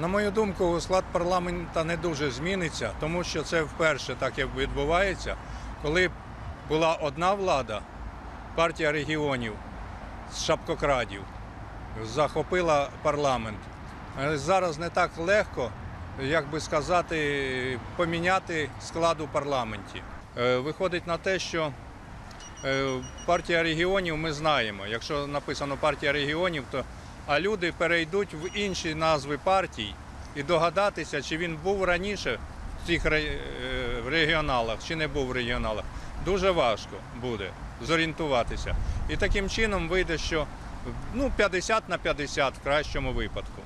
На мою думку, склад парламенту не дуже зміниться, тому що це вперше так відбувається, коли була одна влада, партія регіонів з шапкокрадів, захопила парламент. Е, Зараз не так легко, як би сказати, поміняти склад у парламенті. Е, Виходить на те, що е, партія регіонів ми знаємо. Якщо написано партія регіонів, то а люди перейдуть в інші назви партій і догадатися, чи він був раніше в цих е, регіоналах, чи не був в регіоналах. Дуже важко буде зорієнтуватися. І таким чином вийде, що ну, 50 на 50 в кращому випадку.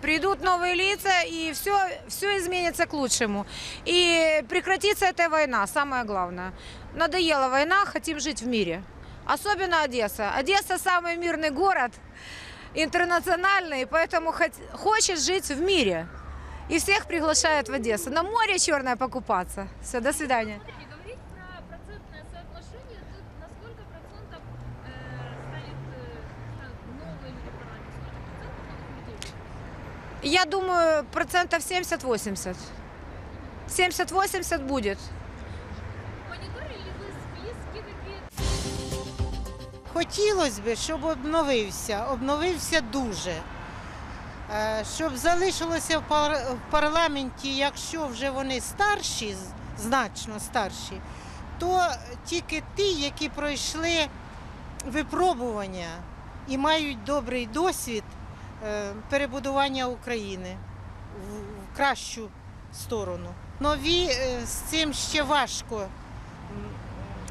Придут новые лица, и все, все изменится к лучшему. И прекратится эта война, самое главное. Надоела война, хотим жить в мире. Особенно Одесса. Одесса самый мирный город, интернациональный, поэтому хочет жить в мире. И всех приглашают в Одессу. На море черное покупаться. Все, до свидания. Я думаю, процентов 70-80. 70-80 будет. Хотілося б, щоб обновився, обновився дуже. Е, Щоб залишилося в парламенті, якщо вже вони старші, значно старші, то тільки ті, які пройшли випробування і мають добрий досвід е, перебудування України в кращу сторону. Нові е, з цим ще важко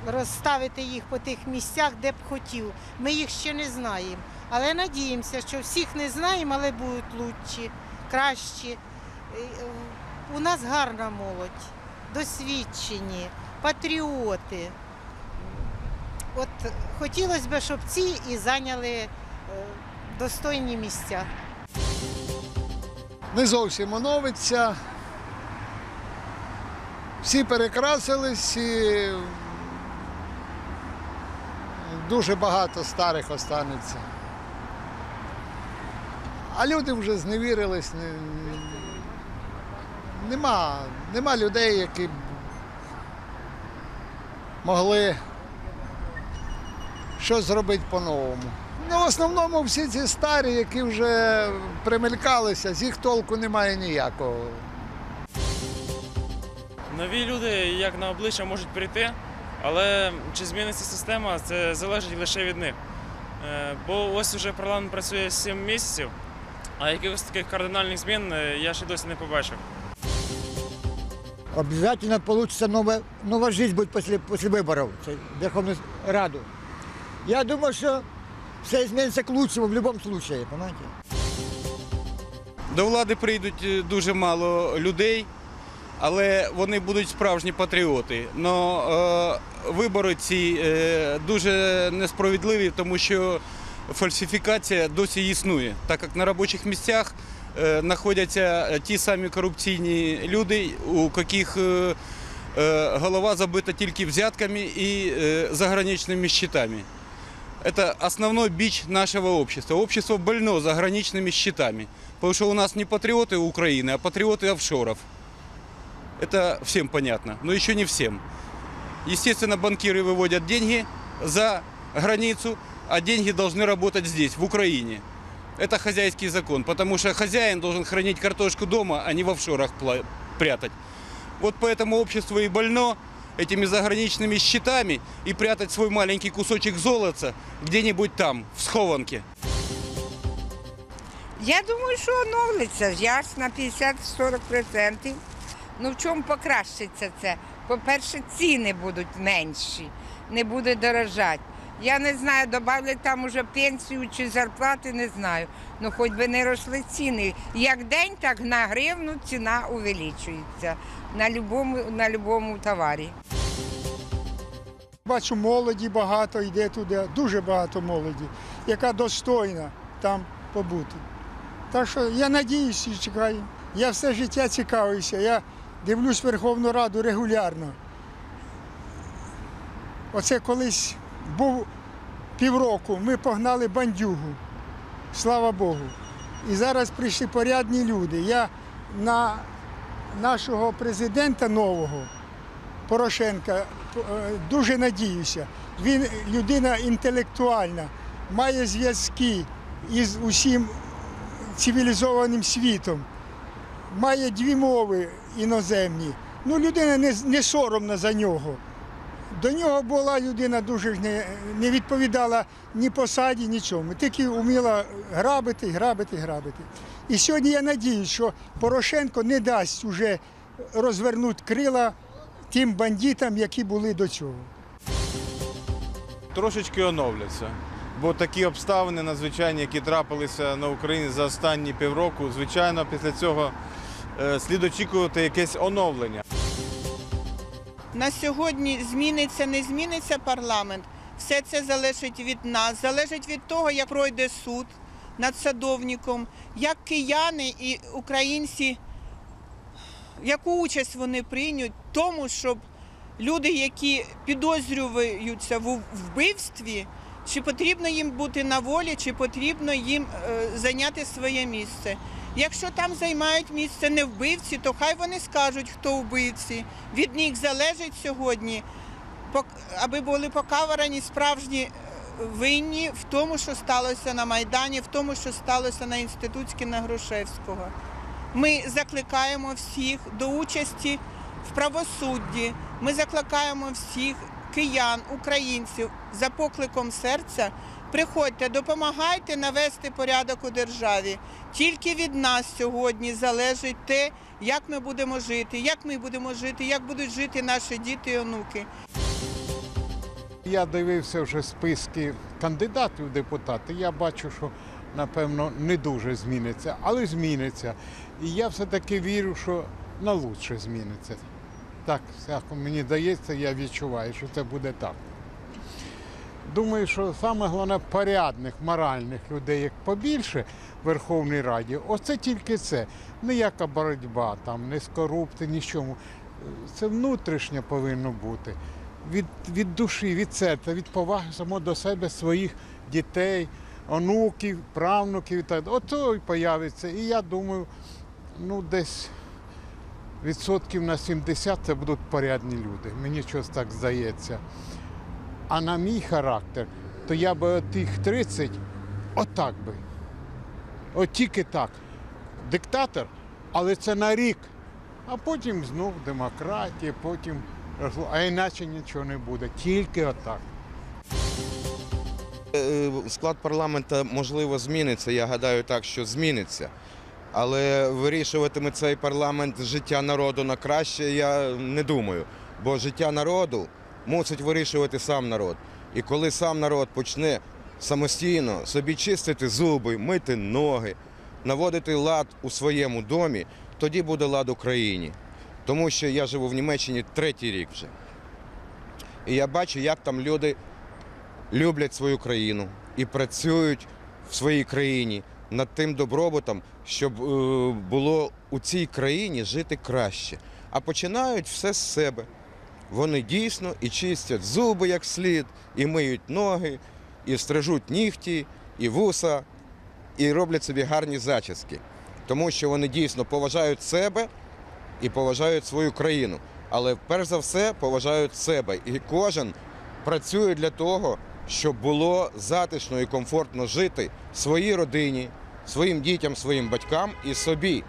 розставити їх по тих місцях, де б хотів. Ми їх ще не знаємо. Але надіємося, що всіх не знаємо, але будуть лучші, кращі. Е, е, У нас гарна молодь, досвідчені, патріоти. От хотілося б, щоб ці і зайняли е, достойні місця. не зовсім оновиться. Всі перекрасились і дуже багато старих останеться. А люди вже зневірились. не- Нема, нема людей, які б могли щось зробити по-новому. Ну, в основному всі ці старі, які вже примелькалися, з їх толку немає ніякого. Нові люди, як на обличчя, можуть прийти, але чи зміниться система, це залежить лише від них. Е, Бо ось уже парламент працює 7 місяців, а якихось таких кардинальних змін е, я ще досі не побачив. Обязательно получится новая, новая жизнь будет после, после выборов в Верховную Раду. Я думаю, что все изменится к лучшему в любом случае, понимаете? До влади прийдуть е, дуже мало людей, але вони будуть справжні патріоти. Но е, вибори ці е, дуже несправедливі, тому що фальсифікація досі існує, так як на робочих місцях е, знаходяться ті самі корупційні люди, у яких е, е, голова забита тільки взятками і е, заграничними счетами. Это основной бич нашего общества. Общество больно заграничными счетами. Потому что у нас не патриоты Украины, а патриоты офшоров. Это всем понятно, но еще не всем. Естественно, банкиры выводят деньги за границу, а деньги должны работать здесь, в Украине. Это хозяйский закон, потому что хозяин должен хранить картошку дома, а не в офшорах прятать. Вот поэтому общество и больно этими заграничными счетами и прятать свой маленький кусочек золота где-нибудь там, в схованке. Я думаю, що оновлиться ясно на 50-40%. Ну в чому покращиться це? По-перше, ціни будуть менші, не буде дорожати. Я не знаю, додали там уже пенсію чи зарплати, не знаю. Ну хоч би не росли ціни. Як день, так на гривну ціна увеличується на любому, на любому товарі. Бачу, молоді багато йде туди, дуже багато молоді, яка достойна там побути. Так що я надіюся і чекаю. Я все життя цікавився. Я дивлюсь Верховну Раду регулярно. Оце колись був півроку, ми погнали бандюгу. Слава Богу. і зараз прийшли порядні люди. Я на нашого президента нового Порошенка е, дуже надіюся. Він людина інтелектуальна, має зв'язки із усім цивілізованим світом, має дві мови іноземні. Ну, людина не, не соромна за нього. До нього була людина дуже не, не відповідала ні посаді, нічому. Тільки вміла грабити, грабити, грабити. І сьогодні я надіюсь, що Порошенко не дасть уже розвернути крила тим бандитам, які були до цього. трошечки оновляться. Бо такі обставини надзвичайні, які трапилися на Україні за останні півроку, звичайно, після цього слід очікувати якесь оновлення. На сьогодні зміниться, не зміниться парламент. Все це залежить від нас, залежить від того, як пройде суд над садовником, як кияни і українці, яку участь вони приймуть в тому, щоб люди, які підозрюються в вбивстві, чи потрібно їм бути на волі, чи потрібно їм е, зайняти своє місце. Якщо там займають місце не вбивці, то хай вони скажуть, хто вбивці. Від них залежить сьогодні, аби були покарані справжні е, винні в тому, що сталося на Майдані, в тому, що сталося на інститутській на Грушевського. Ми закликаємо всіх до участі в правосудді. Ми закликаємо всіх киян, українців за покликом серця. Приходьте, допомагайте навести порядок у державі. Тільки від нас сьогодні залежить те, як ми будемо жити, як ми будемо жити, як будуть жити наші діти і онуки. Я дивився вже списки кандидатів в депутати. Я бачу, що напевно не дуже зміниться, але зміниться. І я все-таки вірю, що на лучше зміниться. Так, всяко мені дається, я відчуваю, що це буде так. Думаю, що саме головне порядних, моральних людей, як побільше в Верховній Раді, оце тільки це. Ніяка боротьба, там, не з корупцією, нічому. Це внутрішнє повинно бути. Від, від душі, від серця, від поваги само до себе, своїх дітей, онуків, правнуків і так. Ото і появиться. І я думаю, ну десь відсотків на 70 це будуть порядні люди. Мені щось так здається. А на мій характер, то я би тих 30 отак би. От тільки так. Диктатор, але це на рік. А потім знов демократія, потім а іначе нічого не буде. Тільки отак. Е, Склад парламенту можливо зміниться. Я гадаю так, що зміниться. Але вирішуватиме цей парламент життя народу на краще, я не думаю. Бо життя народу мусить вирішувати сам народ. І коли сам народ почне самостійно собі чистити зуби, мити ноги, наводити лад у своєму домі, тоді буде лад у країні. Тому що я живу в Німеччині третій рік вже. І я бачу, як там люди люблять свою країну і працюють в своїй країні над тим добробутом, щоб е, було у цій країні жити краще. А починають все з себе. Вони дійсно і чистять зуби як слід, і миють ноги, і стрижуть нігті, і вуса, і роблять собі гарні зачіски. Тому що вони дійсно поважають себе і поважають свою країну. Але перш за все поважають себе. І кожен працює для того, щоб було затишно і комфортно жити своїй родині, своїм дітям, своїм батькам і собі.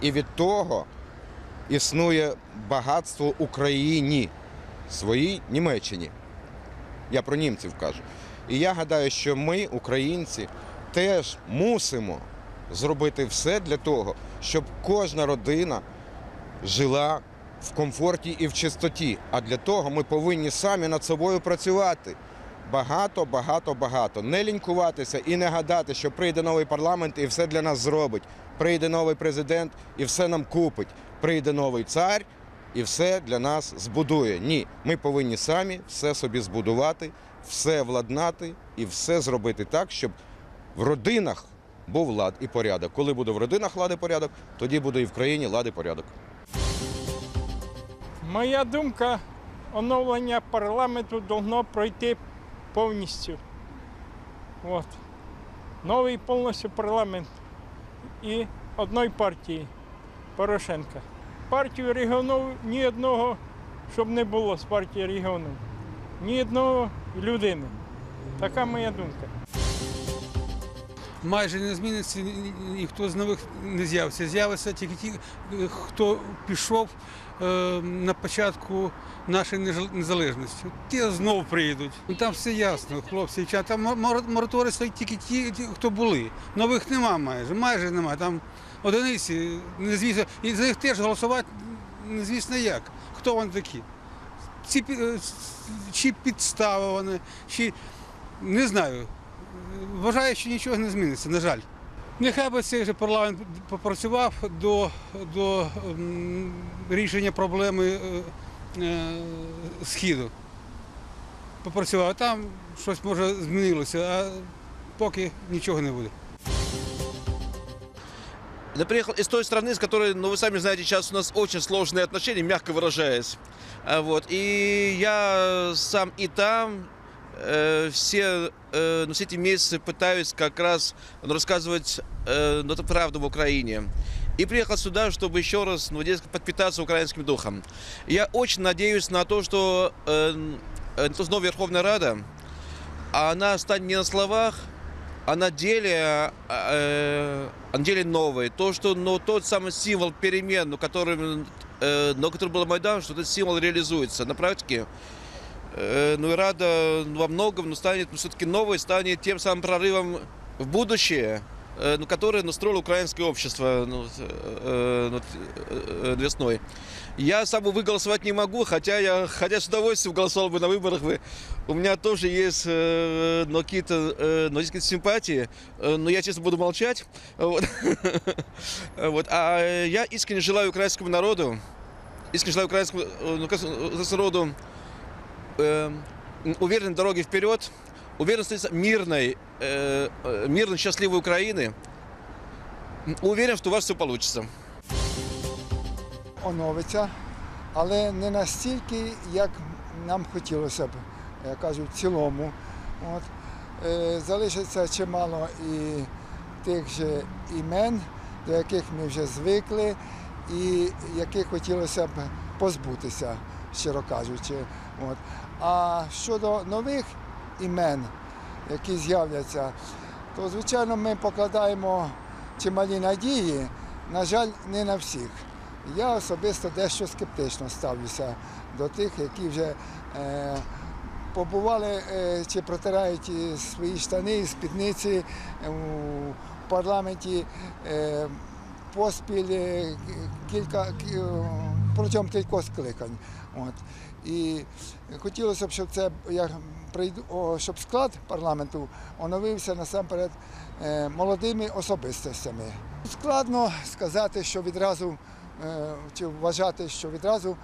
І від того існує багатство Україні, своїй Німеччині. Я про німців кажу. І я гадаю, що ми, українці, теж мусимо зробити все для того, щоб кожна родина жила в комфорті і в чистоті. А для того ми повинні самі над собою працювати. Багато, багато, багато. Не лінькуватися і не гадати, що прийде новий парламент і все для нас зробить. Прийде новий президент і все нам купить. Прийде новий цар і все для нас збудує. Ні, ми повинні самі все собі збудувати, все владнати і все зробити так, щоб в родинах був лад і порядок. Коли буде в родинах лад і порядок, тоді буде і в країні лад і порядок. Моя думка, оновлення парламенту должно пройти повністю. От. Новий повністю парламент. і одної партії Порошенка. Партію регіонів ні одного, щоб не було з партії регіонів. Ні одного людини. Така моя думка. Майже не зміниться, ні- ні- ніхто з нових не з'явиться. З'явиться тільки ті, хто пішов е, на початку нашої незалежності. Ті знову прийдуть. Ну, Там все ясно, хлопці, дівчата. Там мор- мораторій стоїть тільки ті, хто були. Нових нема майже, майже нема. Там одиниці, незвісно, і за них теж голосувати незвісно як. Хто вони такі? Ці, е, чи підстави вони, чи не знаю Вважаю, що нічого не зміниться, на жаль. Нехай би цей же парламент попрацював до, до м, рішення проблеми е, е, східу. Попрацював, там щось може змінилося, а поки нічого не буде. Я приехал из той страны, с которой, ну, вы сами знаете, сейчас у нас очень сложные отношения, мягко выражаясь. А, Вот. И я сам и там э, все, э, ну, все эти месяцы пытаюсь как раз ну, рассказывать э, ну, эту правду в Украине. И приехал сюда, чтобы еще раз ну, дескать, подпитаться украинским духом. Я очень надеюсь на то, что э, э, то, что новая Верховная Рада, она станет не на словах, а на деле, э, на деле новый. То, что ну, тот самый символ перемен, ну, который, э, ну, который был Майдан, что этот символ реализуется на практике. Э, ну и Рада во многом ну, станет ну, все-таки новой, станет тем самым прорывом в будущее, э, ну, которое настроило украинское общество ну, э, э, весной. Я сам увы голосовать не могу, хотя я хотя с удовольствием голосовал бы на выборах. Бы. У меня тоже есть э, ну, какие-то э, есть какие-то симпатии, э, но я, честно, буду молчать. Вот. Вот. А я искренне желаю украинскому народу, искренне желаю украинскому ну, сказать, народу э, уверенной дороги вперед, уверенной мирной, э, э, мирной, счастливой Украины. Уверен, что у вас все получится. оновиться, але не настільки, як нам хотілося б, я кажу, в цілому. От. Е, залишиться чимало і тих же імен, до яких ми вже звикли, і яких хотілося б позбутися, щиро кажучи. От. А щодо нових імен, які з'являться, то звичайно ми покладаємо чималі надії, на жаль, не на всіх. Я особисто дещо скептично ставлюся до тих, які вже е, побували е, чи протирають свої штани спідниці е, у парламенті е, поспіль е, кілька кі- е, протягом кількох скликань. От. І хотілося б, щоб це я прийду, о, щоб склад парламенту оновився насамперед е, молодими особистостями. Складно сказати, що відразу е, чи вважати, що відразу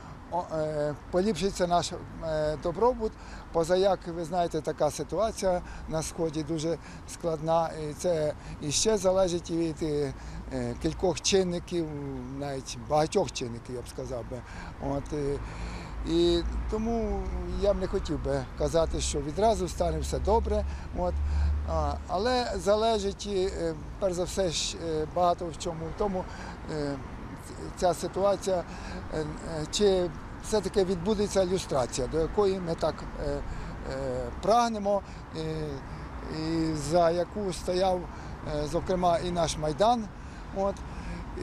поліпшиться наш е, добробут. Поза як ви знаєте, така ситуація на сході дуже складна, і це іще залежить від е, е, кількох чинників, навіть багатьох чинників, я б сказав би. От, е, і тому я б не хотів би казати, що відразу стане все добре. От. Але залежить, е, перш за все, е, багато в чому тому, е, ця ситуація, е, е, чи все-таки відбудеться люстрація, до якої ми так е, е, прагнемо, е, і за яку стояв, е, зокрема, і наш Майдан. От,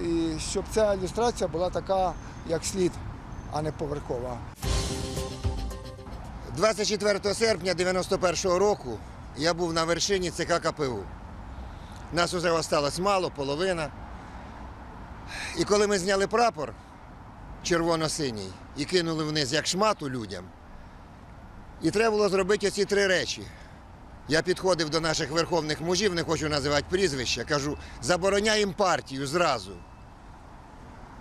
і щоб ця люстрація була така, як слід, а не поверхова. 24 серпня 91-го року я був на вершині ЦК КПУ. Нас уже осталось мало, половина. І коли ми зняли прапор червоно-синій і кинули вниз як шмату людям, і треба було зробити оці три речі. Я підходив до наших верховних мужів, не хочу називати прізвища, кажу, забороняємо партію зразу.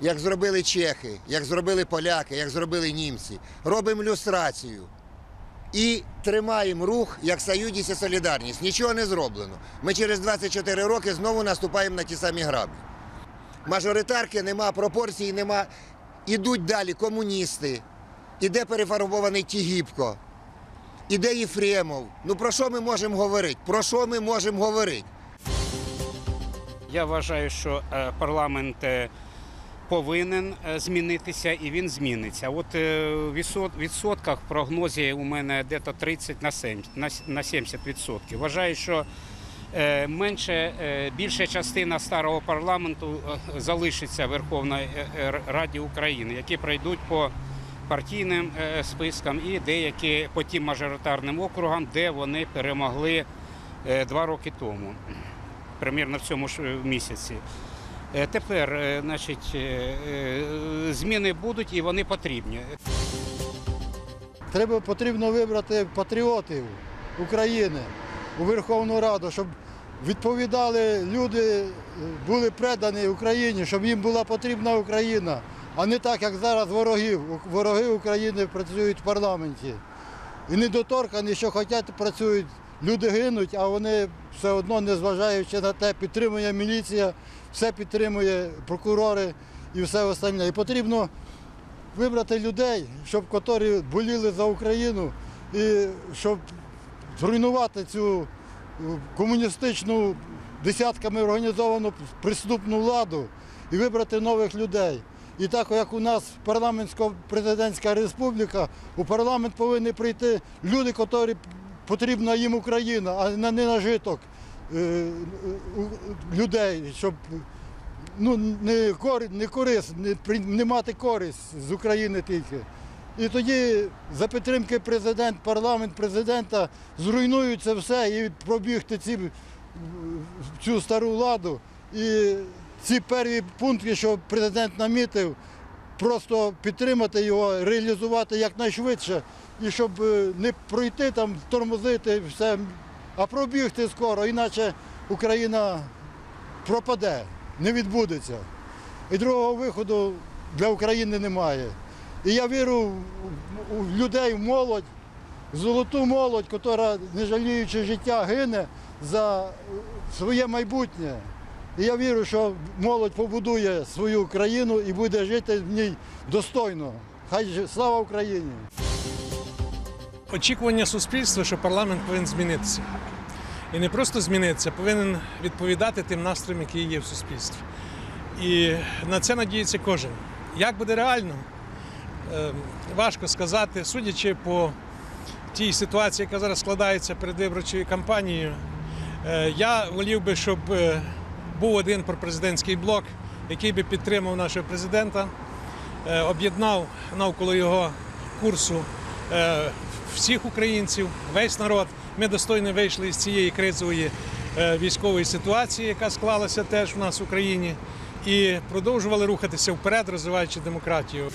Як зробили чехи, як зробили поляки, як зробили німці. Робимо люстрацію і тримаємо рух як Союзність і Солідарність. Нічого не зроблено. Ми через 24 роки знову наступаємо на ті самі граблі. Мажоритарки нема, пропорцій нема. Ідуть далі комуністи. Іде перефарбований Тігіпко. Іде Єфремов. Ну про що ми можемо говорити? Про що ми можемо говорити? Я вважаю, що е, парламент е, повинен е, змінитися і він зміниться. От в відсотках прогнозі у мене десь 30 на 70, на с- на 70 відсотків. Вважаю, що менше, е, більша частина старого парламенту е, залишиться в е, е, Раді України, які пройдуть по партійним е, спискам і деякі по тим мажоритарним округам, де вони перемогли е, два роки тому, примірно в цьому ж е, місяці. Е, Тепер, е, значить, е, е, зміни будуть і вони потрібні. Треба потрібно вибрати патріотів України у Верховну Раду, щоб відповідали люди, е, були предані Україні, щоб їм була потрібна Україна, а не так, як зараз ворогів. Вороги України працюють в парламенті. І недоторкані, що хочуть, працюють. Люди гинуть, а вони все одно, незважаючи на те, підтримує міліція, все підтримує прокурори і все остальне. І потрібно вибрати людей, щоб котрі боліли за Україну, і щоб зруйнувати цю е, комуністичну десятками організовану преступну владу і вибрати нових людей. І так як у нас парламентсько-президентська республіка, у парламент повинні прийти люди, котрі потрібна їм Україна, а не нажиток е, людей, щоб ну, не, кор, не користь, не, не мати користь з України тільки. І тоді за підтримки президент, парламент президента зруйнують це все і пробігти ці, цю стару владу. І ці перші пункти, що президент намітив, просто підтримати його, реалізувати якнайшвидше, і щоб е, не пройти там, тормозити все, а пробігти скоро, іначе Україна пропаде, не відбудеться. І другого виходу для України немає. І я вірю в- людей, в молодь, в золоту молодь, яка, не жаліючи життя, гине за своє майбутнє. І я вірю, що молодь побудує свою країну і буде жити в ній достойно. Хай слава Україні! очікування суспільства, що парламент повинен змінитися. І не просто змінитися, повинен відповідати тим настроям, які є в суспільстві. І на це надіється кожен. Як буде реально, важко сказати, судячи по тій ситуації, яка зараз складається перед виборчою кампанією, е, я волів би, щоб е, був один пропрезидентський блок, який би підтримав нашого президента, е, об'єднав навколо його курсу всіх українців, весь народ. Ми достойно вийшли з цієї кризової військової ситуації, яка склалася теж в нас в Україні, і продовжували рухатися вперед, розвиваючи демократію.